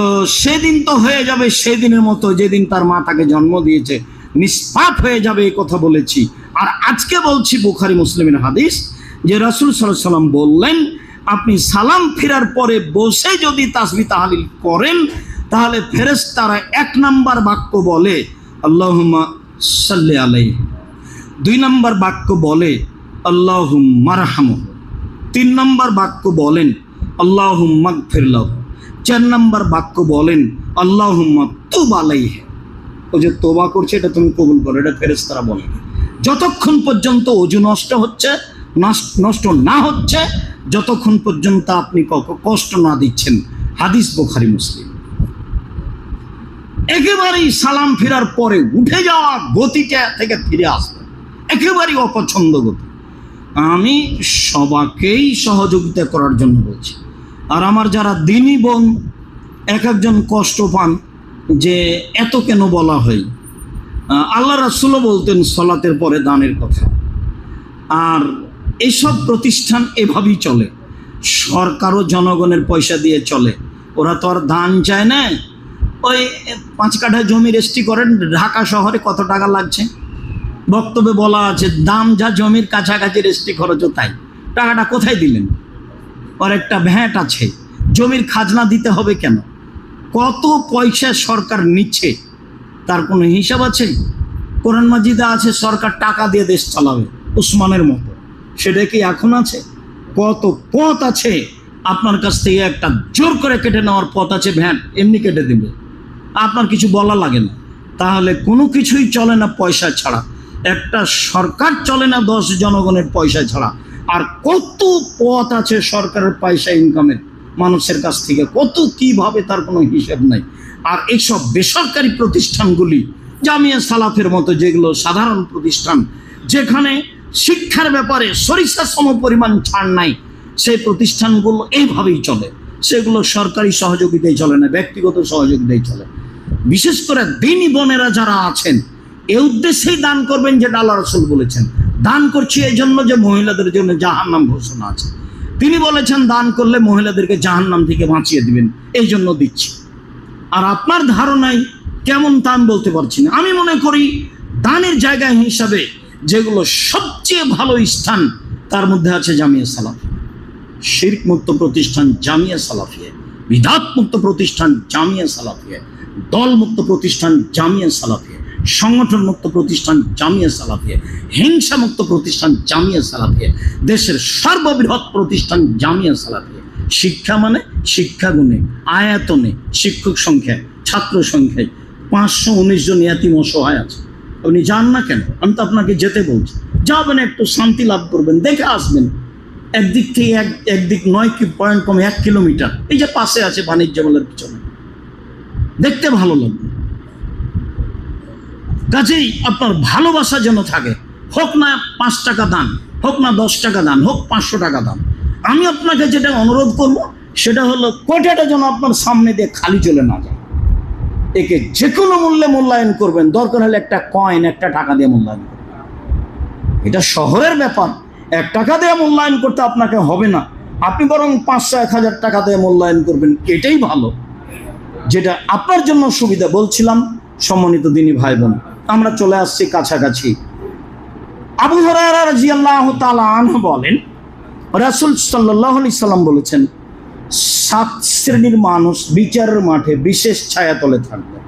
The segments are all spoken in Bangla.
তো সেদিন তো হয়ে যাবে সেদিনের মতো যেদিন তার মা তাকে জন্ম দিয়েছে। নিষ্পাপ হয়ে যাবে এই কথা বলেছি। আর আজকে বলছি বুখারি মুসলিমের হাদিস যে রাসুল সাল্লাম বললেন, আপনি সালাম ফেরার পরে বসে যদি তাসবি তাহালিল করেন, তাহলে ফেরেস তারা এক নাম্বার বাক্য বলে, আল্লাহুম্মা সাল্লি আলাইহি। দুই নম্বর বাক্য বলে আল্লাহ মারহাম তিন নম্বর বাক্য বলেন আল্লাহ মাগফিরলাহ চার নম্বর বাক্য বলেন আল্লাহ তুব আলাইহ। ও যে তোবা করছে, এটা তুমি কবুল করো, এটা ফেরেস্তারা বলে যতক্ষণ পর্যন্ত অজু নষ্ট হচ্ছে, নষ্ট- না হচ্ছে, যতক্ষণ পর্যন্ত আপনি কষ্ট না দিচ্ছেন, হাদিস বোখারি, মুসলিম। একেবারেই সালাম ফেরার পরে উঠে যাওয়া গতিটা থেকে ফিরে আসবে। একেবারেই অপছন্দ গতি আমি সবাকেই সহযোগিতা করার জন্য বলছি। আর আমার যারা দিনী বোন, এক একজন কষ্ট পান যে এত কেন বলা হয়? আল্লাহ রাসুলও বলতেন সলাতের পরে দানের কথা। আর এইসব প্রতিষ্ঠান এভাবেই চলে। সরকারও জনগণের পয়সা দিয়ে চলে। ওরা তো আর দান চায় না। ওই পাঁচ কাঠা জমি রেস্টি করেন, ঢাকা শহরে কত টাকা লাগছে? বক্তব্যে বলা আছে, দাম যা জমির কাছাকাছি রেস্টি খরচও তাই। টাকাটা কোথায় দিলেন? ওর একটা ভ্যাট আছে, জমির খাজনা দিতে হবে কেন? কত পয়সা সরকার নিচ্ছে? তার কোনো হিসাব আছে? কোরআন মাজিদে আছে, সরকার টাকা দিয়ে দেশ চালাবে, উসমানের মতো। সেটা কি এখন আছে? কত পথ আছে? আপনার কাছ থেকে একটা জোর করে কেটে নেওয়ার পথ আছে ভ্যান এমনি কেটে দেবে। আপনার কিছু বলা লাগে না। তাহলে কোনো কিছুই চলে না পয়সা ছাড়া। একটা সরকার চলে না দশ জনগণের পয়সা ছাড়া। আর কত পথ আছে সরকারের পয়সা ইনকামের মানুষের কাছ থেকে কত, কীভাবে তার কোনো হিসেব নাই। আর এইসব বেসরকারি প্রতিষ্ঠানগুলি, জামিয়া সালাফের মতো যেগুলো সাধারণ প্রতিষ্ঠান, যেখানে শিক্ষার ব্যাপারে সরিষার সম পরিমাণ ছাড় নাই, সেই প্রতিষ্ঠানগুলো এইভাবেই চলে। সেগুলো সরকারি সহযোগিতায় চলে না, ব্যক্তিগত সহযোগিতায় চলে। বিশেষ করে দিনী বোনেরা যারা আছেন, এ উদ্দেশ্যেই দান করবেন যেটা আল্লাহ রসুল বলেছেন। দান করছি এই জন্য যে মহিলাদের জন্য জাহান্নাম ঘোষণা আছে। তিনি বলেছেন, দান করলে মহিলাদেরকে জাহান্নাম থেকে বাঁচিয়ে দিবেন। এই জন্য দিচ্ছি। আর আপনার ধারণায় কেমন দান বলতে পারছি না। আমি মনে করি, দানের জায়গা হিসাবে যেগুলো সবচেয়ে ভালো স্থান, তার মধ্যে আছে জামিয়া সালাফি। শির্ক মুক্ত প্রতিষ্ঠান জামিয়া সালাফিয়া। বিধাত মুক্ত প্রতিষ্ঠান জামিয়া সালাফিয়া। দল মুক্ত প্রতিষ্ঠান জামিয়া সালাফিয়া। সংগঠন মুক্ত প্রতিষ্ঠান জামিয়া সালাফিয়া হিংসা মুক্ত প্রতিষ্ঠান জামিয়া সালাফিয়া, দেশের সর্ববৃহৎ প্রতিষ্ঠান জামিয়া সালাফিয়া। শিক্ষা মানে শিক্ষা গুণে আয়াতনে, শিক্ষক সংখ্যায়, ছাত্র সংখ্যায় পাঁচশো উনিশ জন ইয়াতিম অসহায় আছে। আপনি যান না কেন? আমি তো আপনাকে যেতে বলছি। যাবেন একটু, শান্তি লাভ করবেন, দেখে আসবেন। একদিক থেকে এক, একদিক নয় কি পয়েন্ট কম এক কিলোমিটার। এই যে পাশে আছে বাণিজ্য মেলার পিছনে। দেখতে ভালো লাগবে। কাজেই আপনার ভালোবাসা যেন থাকে। হোক না পাঁচ টাকা দান, হোক না দশ টাকা দান, হোক পাঁচশো টাকা দান। আমি আপনাকে যেটা অনুরোধ করব, সেটা হলো কোটাটা যেন আপনার সামনে দিয়ে খালি চলে না যায়। একে যে কোনো মূল্যে মূল্যায়ন করবেন, দরকার হলে একটা কয়েন একটা টাকা দিয়ে মূল্যায়ন করবেন। এটা শহরের ব্যাপার, এক টাকা দিয়ে মূল্যায়ন করতে আপনাকে হবে না। আপনি বরং পাঁচশো এক হাজার টাকা দিয়ে মূল্যায়ন করবেন, এটাই ভালো। যেটা আপনার জন্য সুবিধা, বলছিলাম সম্মানিত দিনী ভাই বোন আমরা চলে আসছি কাছাকাছি। আবু আনহু বলেন, রাসূল সাল্লাম বলেছেন, সাত শ্রেণির মানুষ বিচারের মাঠে বিশেষ ছায়া ছায়াতলে থাকবে।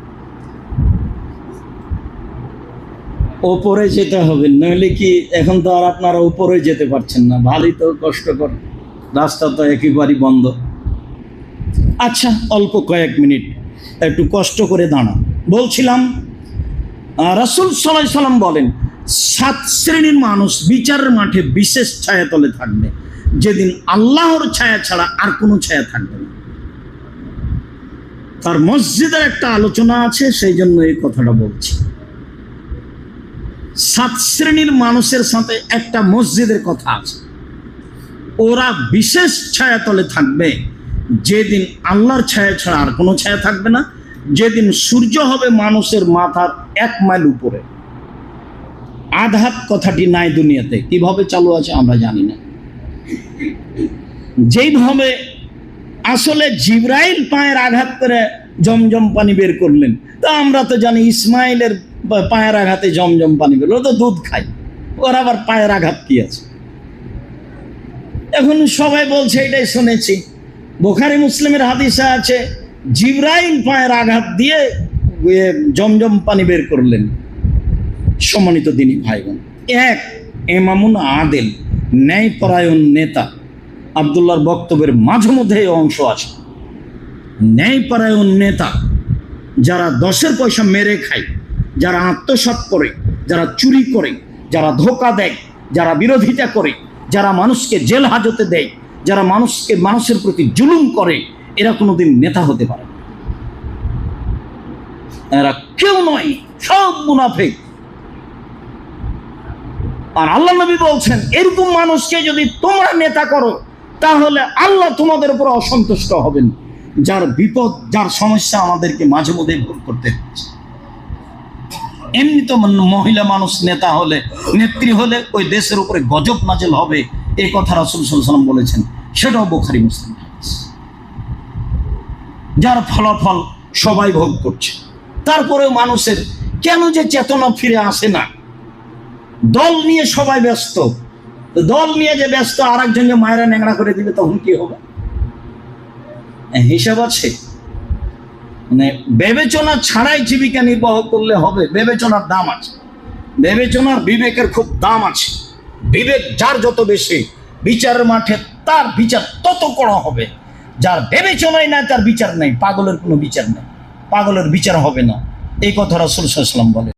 ওপরে যেতে হবে, নইলে কি এখন তো আর আপনারা উপরে যেতে পারছেন না ভালোই তো কষ্টকর রাস্তা তো একেবারেই বন্ধ। আচ্ছা অল্প কয়েক মিনিট, একটু কষ্ট করে দাঁড়ান। বলছিলাম রাসূল সাল্লাহ সাল্লাম বলেন, সাত শ্রেণির মানুষ বিচারের মাঠে বিশেষ ছায়াতলে থাকবে। যেদিন আল্লাহর ছায়া ছাড়া আর কোনো ছায়া থাকবে না। তার মসজিদের একটা আলোচনা আছে, সেই জন্য এই কথাটা বলছি। সাত শ্রেণির মানুষের সাথে একটা মসজিদের কথা আছে। ওরা বিশেষ ছায়াতলে থাকবে, যেদিন আল্লাহর ছায়া ছাড়া আর কোনো ছায়া থাকবে না। যেদিন সূর্য হবে মানুষের মাথার এক মাইল উপরে। আধাত কথাটি নাই দুনিয়াতে। কীভাবে চালু আছে আমরা জানি না। যেইভাবে আসলে জিব্রাইল পায়ের আঘাত করে জমজম পানি বের করলেন, তা আমরা তো জানি ইসমাইলের পায়ের আঘাতে জমজম পানি বের তো দুধ খায়। ওর আবার পায়ের আঘাত কি আছে? এখন সবাই বলছে, এটাই শুনেছি। বোখারি মুসলিমের হাদিসা আছে জিব্রাইল পায়ের আঘাত দিয়ে জমজম পানি বের করলেন সম্মানিত দিনী ভাই বোন এক, এমামুন আদেল, ন্যায়পরায়ণ নেতা। আবদুল্লাহর বক্তব্যের মাঝে মধ্যে অংশ আছে। ন্যায়পরায়ণ নেতা, যারা দশের পয়সা মেরে খায়, যারা আত্মসাৎ করে, যারা চুরি করে, যারা ধোকা দেয়, যারা বিরোধিতা করে, যারা মানুষকে জেল হাজতে দেয়, যারা মানুষকে মানুষের প্রতি জুলুম করে এরা কোনোদিন নেতা হতে পারে এরা কেউ নয়, সব মুনাফেক। আর আল্লাহ নবী বলছেন, এরকম মানুষকে যদি তোমরা নেতা করো, তাহলে আল্লাহ তোমাদের উপর অসন্তুষ্ট হবেন। যার বিপদ, যার সমস্যা আমাদেরকে মাঝে মধ্যে ভোগ করতে হচ্ছে। এমনি তো মহিলা মানুষ নেতা হলে, নেত্রী হলে ওই দেশের উপরে গজব নাজেল হবে, এই কথা রাসুল সাল্লাম বলেছেন। সেটাও বোখারি, মুসলিম। যার ফলাফল সবাই ভোগ করছে। তারপরেও মানুষের কেন যে চেতনা ফিরে আসে না? দল নিয়ে সবাই ব্যস্ত। দল নিয়ে যে ব্যস্ত আর একজনকে মায়েরা ন্যাংরা করে দিবে তখন কি হবে? হিসাব আছে। মানে বিবেচনা ছাড়াই জীবিকা নির্বাহ করলে হবে, বিবেচনার দাম আছে। বিবেচনার বিবেকের খুব দাম আছে। বিবেক যার যত বেশি, বিচারের মাঠে তার বিচার তত কড়া হবে। যার বিবেচনায় না, তার বিচার নেই। পাগলের কোনো বিচার নেই। পাগলের বিচার হবে না। এই কথা রাসুল সাল্লাম বলে।